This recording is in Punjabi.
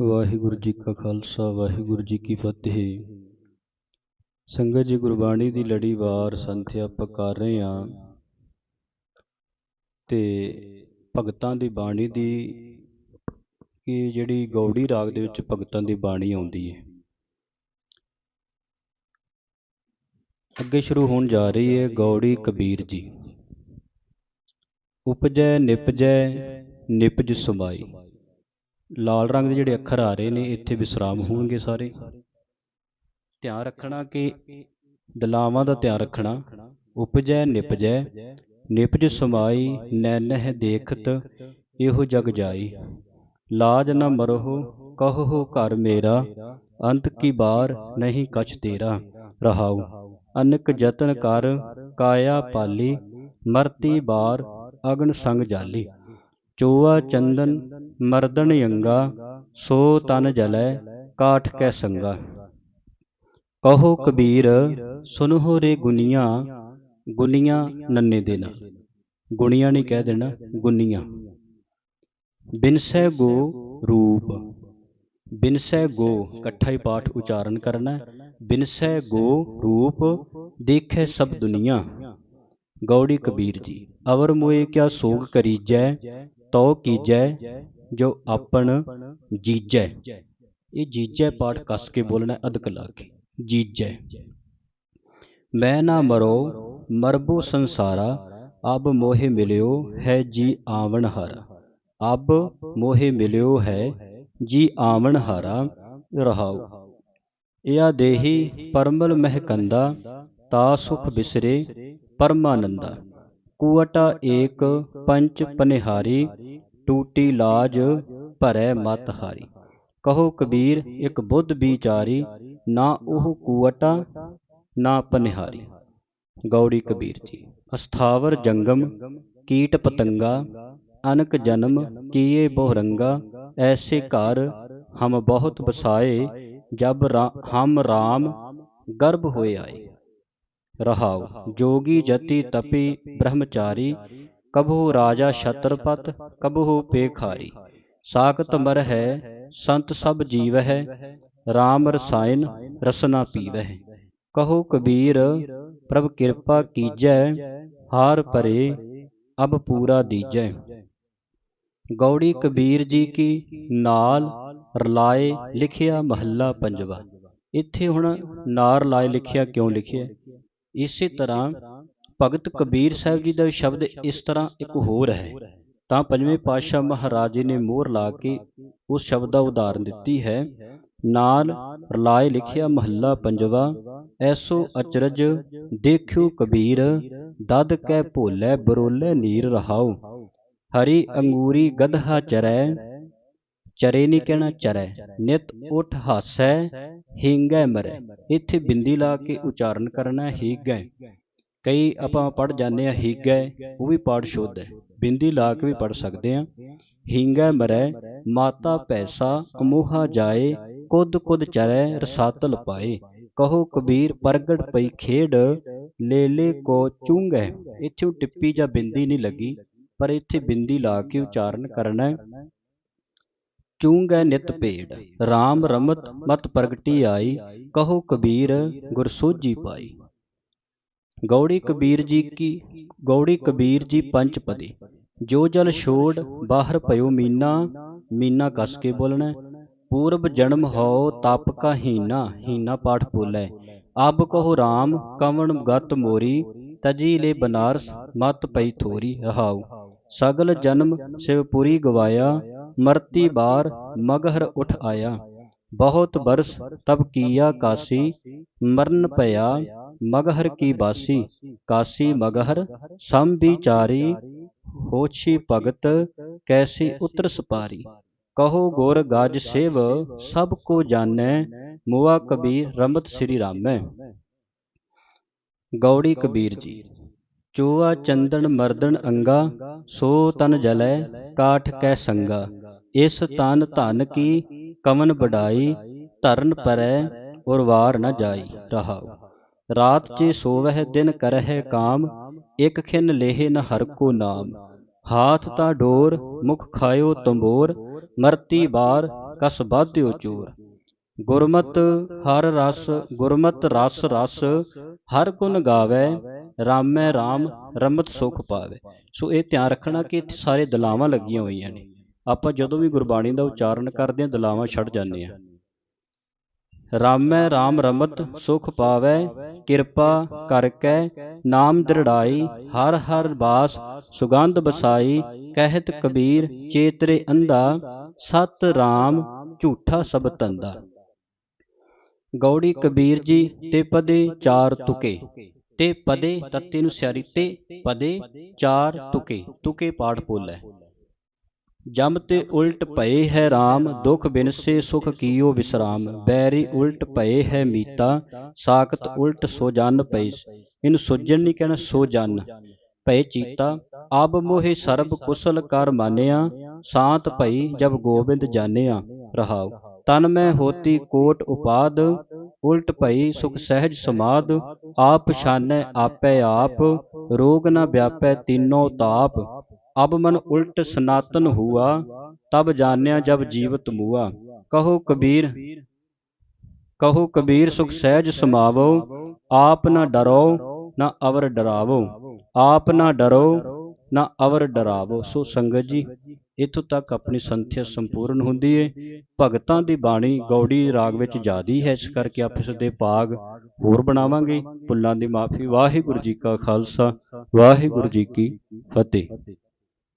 ਵਾਹਿਗੁਰੂ ਜੀ ਕਾ ਖਾਲਸਾ, ਵਾਹਿਗੁਰੂ ਜੀ ਕੀ ਫਤਿਹ। ਸੰਗਤ ਜੀ, ਗੁਰਬਾਣੀ ਦੀ ਲੜੀਵਾਰ ਸੰਥਿਆ ਆਪਾਂ ਕਰ ਰਹੇ ਹਾਂ। ਤੇ ਭਗਤਾਂ ਦੀ ਬਾਣੀ ਦੀ ਕਿ ਜਿਹੜੀ ਗੌੜੀ ਰਾਗ ਦੇ ਵਿੱਚ ਭਗਤਾਂ ਦੀ ਬਾਣੀ ਆਉਂਦੀ ਹੈ। ਅੱਗੇ ਸ਼ੁਰੂ ਹੋਣ ਜਾ ਰਹੀ ਹੈ ਗੌੜੀ ਕਬੀਰ ਜੀ। ਉਪਜੈ, ਨਿਪਜੈ, ਨਿਪਜ ਸਮਾਈ। ਲਾਲ ਰੰਗ ਦੇ ਜਿਹੜੇ ਅੱਖਰ ਆ ਰਹੇ ਨੇ, ਇੱਥੇ ਵਿਸਰਾਮ ਹੋਣਗੇ ਸਾਰੇ। ਧਿਆਨ ਰੱਖਣਾ ਕਿ ਦਲਾਵਾਂ ਦਾ ਧਿਆਨ ਰੱਖਣਾ। ਉਪਜੈ, ਨਿਪਜੈ। ਨਿਪਜ ਸਮਾਈ ਨੈਨਹਿ ਦੇਖਤ, ਇਹੋ ਜਗ ਜਾਈ। ਲਾਜ ਨਾ ਮਰਹੁ ਕਹੋ ਘਰ ਮੇਰਾ। ਅੰਤ ਕੀ ਬਾਰ, ਨਹੀਂ ਕਛ ਤੇਰਾ। ਰਹਾਉ, ਅਨਕ ਯਤਨ ਕਰ, ਕਾਇਆ ਪਾਲੀ। ਮਰਤੀ ਬਾਰ, ਅਗਨ ਸੰਗ ਜਾਲੀ। ਚੋਆ ਚੰਦਨ, ਮਰਦਨ ਯੰਗਾ, ਸੋ ਤਨ ਜਲੈ, ਕਾਠ ਕੈ ਸੰਗਾ। ਕਹੋ ਕਬੀਰ, ਸੁਨਹੁ ਰੇ ਗੁਨੀਆਂ ਗੁਨੀਆਂ ਨੰਨੇ ਦੇ ਨਾਲ ਨਹੀਂ ਕਹਿ ਦੇਣਾ, ਗੁਨੀਆਂ। ਬਿਨਸੈ ਗੋ ਰੂਪ, ਬਿਨਸੈ ਗੋ ਇਕੱਠਾ ਹੀ ਪਾਠ ਉਚਾਰਨ ਕਰਨਾ ਬਿਨਸੈ ਗੋ ਰੂਪ, ਦੇਖੈ ਸਭ ਦੁਨੀਆ। ਗੌੜੀ ਕਬੀਰ ਜੀ, ਅਵਰ ਮੋਏ ਕਿਆ ਸੋਗ ਕਰੀਜੈ ਤਉ ਕੀਜੈ ਜੋ ਆਪਣ ਜੀਜੈ ਇਹ ਜੀਜੈ ਪਾਠ ਕੱਸ ਕੇ ਬੋਲਣਾ ਹੈ, ਅਧਕ ਲਾ ਕੇ ਜੀਜੈ ਮੈਂ ਨਾ ਮਰੋ ਮਰਬੋ ਸੰਸਾਰਾ ਅਬ ਮੋਹਿ ਮਿਲਿਓ ਹੈ ਜੀ ਆਵਣ ਹਾਰਾ ਅਬ ਮੋਹਿ ਮਿਲਿਓ ਹੈ ਜੀ ਆਵਣ ਹਾਰਾ ਰਹਾਉ ਇਆ ਦੇਹੀ ਪਰਮਲ ਮਹਿਕੰਦਾ ਤਾ ਸੁਖ ਬਿਸਰੇ ਪਰਮਾਨੰਦਾ ਕੁਵਟਾ ਏਕ ਪੰਚ ਪਨਿਹਾਰੀ ਟੂਟੀ ਲਾਜ ਭਰੈ ਮਤ ਹਾਰੀ। ਕਹੋ ਕਬੀਰ, ਇੱਕ ਬੁੱਧ ਵਿਚਾਰੀ ਨਾ ਉਹ ਕੁਵਟਾ ਨਾ ਪਨਿਹਾਰੀ। ਗੌੜੀ ਕਬੀਰ ਜੀ, ਅਸਥਾਵਰ ਜੰਗਮ, ਕੀਟ ਪਤੰਗਾ, ਅਨਕ ਜਨਮ, ਕੀਏ ਬਹੁ ਰੰਗਾ ਐਸੇ ਘਰ ਹਮ ਬਹੁਤ ਬਸਾਏ ਜਬ ਹਮ ਰਾਮ ਗਰਭ ਹੋਏ ਆਏ। ਰਹਾਉ, ਜੋਗੀ ਜਤੀ ਤਪੀ ਬ੍ਰਹਮਚਾਰੀ ਕਬਹੂ ਰਾਜਾ ਛਤਰਪਤ, ਕਬਹੂ ਪੇਖਾਰੀ। ਸਾਖਤ ਮਰ ਹੈ ਸੰਤ ਸਭ ਜੀਵ ਹੈ RAM ਰਸਾਇਨ ਰਸਨਾ ਪੀਵਹਿ। ਕਹੋ ਕਬੀਰ, ਪ੍ਰਭ ਕਿਰਪਾ ਕੀਜੈ, ਹਾਰ ਪਰੇ ਅਬ ਪੂਰਾ ਦੀਜੈ। ਗੌੜੀ ਕਬੀਰ ਜੀ ਕੀ ਨਾਲ ਰਲਾਏ ਲਿਖਿਆ ਮਹੱਲਾ ਪੰਜਵਾ। ਇੱਥੇ ਹੁਣ ਨਾਰ ਲਾਏ ਲਿਖਿਆ ਕਿਉਂ ਲਿਖਿਆ? ਇਸੇ ਤਰ੍ਹਾਂ ਭਗਤ ਕਬੀਰ ਸਾਹਿਬ ਜੀ ਦਾ ਸ਼ਬਦ ਇਸ ਤਰ੍ਹਾਂ ਇੱਕ ਹੋਰ ਹੈ। ਤਾਂ ਪੰਜਵੇਂ ਪਾਤਸ਼ਾਹ ਮਹਾਰਾਜ ਜੀ ਨੇ ਮੋਹਰ ਲਾ ਕੇ ਉਸ ਸ਼ਬਦ ਦਾ ਉਦਾਹਰਨ ਦਿੱਤੀ ਹੈ, ਨਾਲ ਰਲਾਏ ਲਿਖਿਆ ਮਹੱਲਾ ਪੰਜਵਾ, ਐਸੋ ਅਚਰਜ ਦੇਖਿਓ ਕਬੀਰ, ਦਦ ਕੈ ਭੋਲੇ ਬਰੋਲੇ ਨੀਰ ਰਹਾਉ, ਹਰੀ ਅੰਗੂਰੀ ਗਧਾ ਚਰੈ, ਚਰੇ ਨਹੀਂ ਕਹਿਣਾ ਚਰੈ, ਨਿਤ ਉਠ ਹਾਸੈ, ਹਿੰਗੈ ਮਰੈ, ਇੱਥੇ ਬਿੰਦੀ ਲਾ ਕੇ ਉਚਾਰਨ ਕਰਨਾ ਹੈ ਹੀਗੈ ਕਈ ਆਪਾਂ ਪੜ ਜਾਂਦੇ ਆ ਹੀਗੈ ਉਹ ਵੀ ਪਾਠ ਸ਼ੁੱਧ ਹੈ। ਬਿੰਦੀ ਲਾ ਕੇ ਵੀ ਪੜ ਸਕਦੇ ਆ ਹਿੰਗੈ ਮਰੈ, ਮਾਤਾ ਪੈਸਾ ਅਮੋਹਾ ਜਾਏ, ਕੁਦ ਕੁਦ ਚਰੈ ਰਸਾਤਲ ਪਾਏ ਕਹੋ ਕਬੀਰ, ਪ੍ਰਗਟ ਪਈ ਖੇਡ, ਲੇਲੇ ਕੋ ਚੁੰਗੈ ਇੱਥੇ ਟਿੱਪੀ ਜਾਂ ਬਿੰਦੀ ਨਹੀਂ ਲੱਗੀ, ਪਰ ਇੱਥੇ ਬਿੰਦੀ ਲਾ ਕੇ ਉਚਾਰਨ ਕਰਨਾ ਹੈ। ਚੂੰਗੈ ਨਿਤ ਭੇੜ RAM ਰਮਤ ਮਤ ਪ੍ਰਗਟੀ ਆਈ। ਕਹੋ ਕਬੀਰ ਗੁਰਸੋਜੀ ਪਾਈ। ਗੌੜੀ ਕਬੀਰ ਜੀ ਕੀ ਗੌੜੀ ਕਬੀਰ ਜੀ ਪੰਚਪਦੀ ਜੋ ਜਲ ਛੋੜ ਬਾਹਰ ਭਇਓ ਮੀਨਾ ਮੀਨਾ ਕਸ ਕੇ ਬੋਲਣਾ। ਪੂਰਬ ਜਨਮ ਹੋ ਤਪ ਕਾ ਹੀਨਾ ਹੀਨਾ ਪਾਠ ਬੋਲੇ। ਅਬ ਕਹੋ RAM ਕਵਣ ਗਤ ਮੋਰੀ ਤਜੀ ਲੈ ਬਨਾਰਸ ਮਤ ਪਈ ਥੋਰੀ ਰਹਾਉ ਸਗਲ ਜਨਮ ਸਿਵਪੁਰੀ ਗਵਾਇਆ ਮਰਤੀ ਬਾਰ ਮਗਹਰ ਉਠ ਆਇਆ। ਬਹੁਤ ਬਰਸ ਤਬ ਕੀਆ ਕਾਸੀ ਮਰਨ ਭਇਆ ਮਗਹਰ ਕੀ ਬਾਸੀ ਕਾਸੀ ਮਗਹਰ ਸਮ ਵਿਚਾਰੀ ਹੋਛੀ ਭਗਤ ਕੈਸੀ ਉਤਰ ਸਪਾਰੀ। ਕਹੋ ਗੁਰ ਗਜ ਸਿਵ ਸਭ ਕੋ ਜਾਣੈ ਮੁਆ ਕਬੀਰ ਰਮਤ ਸ੍ਰੀ ਰਾਮੈ। ਗੌੜੀ ਕਬੀਰ ਜੀ। ਚੋਆ ਚੰਦਨ ਮਰਦਨ ਅੰਗਾ ਸੋ ਤਨ ਜਲੈ ਕਾਠ ਕੈ ਸੰਗਾ। ਇਸ ਤਨ ਧਨ ਕੀ ਕਮਨ ਬੜਾਈ ਧਰਨ ਪਰੈ ਔਰ ਵਾਰ ਨ ਜਾਈ ਰਹਾਉ। ਰਾਤ ਜੇ ਸੋਵਹਿ ਦਿਨ ਕਰਹਿ ਕਾਮ, ਇਕ ਖਿਨ ਲੇਹ ਨ ਹਰ ਕੋ ਨਾਮ। ਹਾਥ ਤਾ ਡੋਰ, ਮੁਖ ਖਾਇਓ ਤੰਬੋਰ, ਮਰਤੀ ਬਾਰ, ਕਸ ਬਾਧਿਓ ਚੋਰ। ਗੁਰਮਤ ਹਰ ਰਸ, ਗੁਰਮਤ ਰਸ ਰਸ, ਹਰ ਗੁਣ ਗਾਵੇ, ਰਾਮੈ ਰਾਮ, ਰਮਤ ਸੁਖ ਪਾਵੇ। ਸੋ ਇਹ ਧਿਆਨ ਰੱਖਣਾ ਕਿ ਇੱਥੇ ਸਾਰੇ ਦਲਾਵਾਂ ਲੱਗੀਆਂ ਹੋਈਆਂ ਨੇ। ਆਪਾਂ ਜਦੋਂ ਵੀ ਗੁਰਬਾਣੀ ਦਾ ਉਚਾਰਨ ਕਰਦੇ ਹਾਂ, ਦਲਾਵਾਂ ਛੱਡ ਜਾਂਦੇ ਹਾਂ। ਰਾਮੈ ਰਾਮ ਰਮਤ ਸੁਖ ਪਾਵੈ, ਕਿਰਪਾ ਕਰਕੇ, ਨਾਮ ਦ੍ਰਿੜਾਈ, ਹਰ ਹਰ ਬਾਸ, ਸੁਗੰਧ ਬਸਾਈ ਕਹਿਤ ਕਬੀਰ, ਚੇਤਰੇ ਅੰਧਾ, ਸਤ ਰਾਮ, ਝੂਠਾ ਸਭ ਧੰਦਾ। ਗੌੜੀ ਕਬੀਰ ਜੀ, ਤੇ ਪਦੇ ਚਾਰ ਤੁਕੇ, ਤੇ ਪਦੇ ਤੱਤੇ ਨੂੰ ਸਿਆਰੀ, ਤੇ ਪਦੇ ਚਾਰ ਤੁਕੇ ਤੁਕੇ ਪਾਠ ਪੋਲੇ ਜਮ ਤੇ ਉਲਟ ਭਏ ਹੈ RAM ਦੁਖ ਬਿਨਸੇ ਸੁਖ ਕੀਓ ਵਿਸਰਾਮ। ਬੈਰੀ ਉਲਟ ਭਏ ਹੈ ਮੀਤਾ, ਸਾਖਤ ਉਲਟ ਸੋ ਜਨ ਪਈ। ਇਹਨੂੰ ਸੁਜਨ ਨਹੀਂ ਕਹਿਣਾ ਸੋ ਜਨ। ਭਏ ਚੀਤਾ ਅਬ ਮੋਹਿ ਸਰਬ ਕੁਸਲ ਕਰ ਮਾਨਿਆ, ਸਾਤ ਭਈ ਜਬ ਗੋਬਿੰਦ ਜਾਣਿਆ ਰਹਾਉ। ਤਨ ਮੈਂ ਹੋਤੀ ਕੋਟ ਉਪਾਦ, ਉਲਟ ਭਈ ਸੁਖ ਸਹਿਜ ਸਮਾਦ, ਆਪ ਪਛਾਨੈ ਆਪੇ ਆਪ, ਰੋਗ ਨਾ ਵਿਆਪੈ तीनों ਤਾਪ। ਅਬ ਮਨ ਉਲਟ ਸਨਾਤਨ ਹੁਆ, ਤਬ ਜਾਣਿਆ ਜਬ ਜੀਵਤ ਮੂਆ। ਕਹੋ ਕਬੀਰ ਕਹੋ ਕਬੀਰ ਸੁਖ ਸਹਿਜ ਸਮਾਵੋ, ਆਪ ਨਾ ਡਰੋ, ਨਾ ਅਵਰ ਡਰਾਵੋ। ਆਪ ਨਾ ਡਰੋ, ਨਾ ਅਵਰ ਡਰਾਵੋ। ਸੋ ਸੰਗਤ ਜੀ, ਇਥੋਂ ਤੱਕ ਆਪਣੀ ਸੰਥਿਆ ਸੰਪੂਰਨ ਹੁੰਦੀ ਏ। ਭਗਤਾਂ ਦੀ ਬਾਣੀ ਗੌੜੀ ਰਾਗ ਵਿੱਚ ਜਿਆਦੀ ਹੈ। ਇਸ ਕਰਕੇ ਆਪ ਇਸ ਦੇ ਭਾਗ ਹੋਰ ਬਣਾਵਾਂਗੇ। ਭੁੱਲਾਂ ਦੀ ਮਾਫੀ। ਵਾਹਿਗੁਰੂ ਜੀ ਕਾ ਖਾਲਸਾ, ਵਾਹਿਗੁਰੂ ਜੀ ਕੀ ਫਤਿਹ।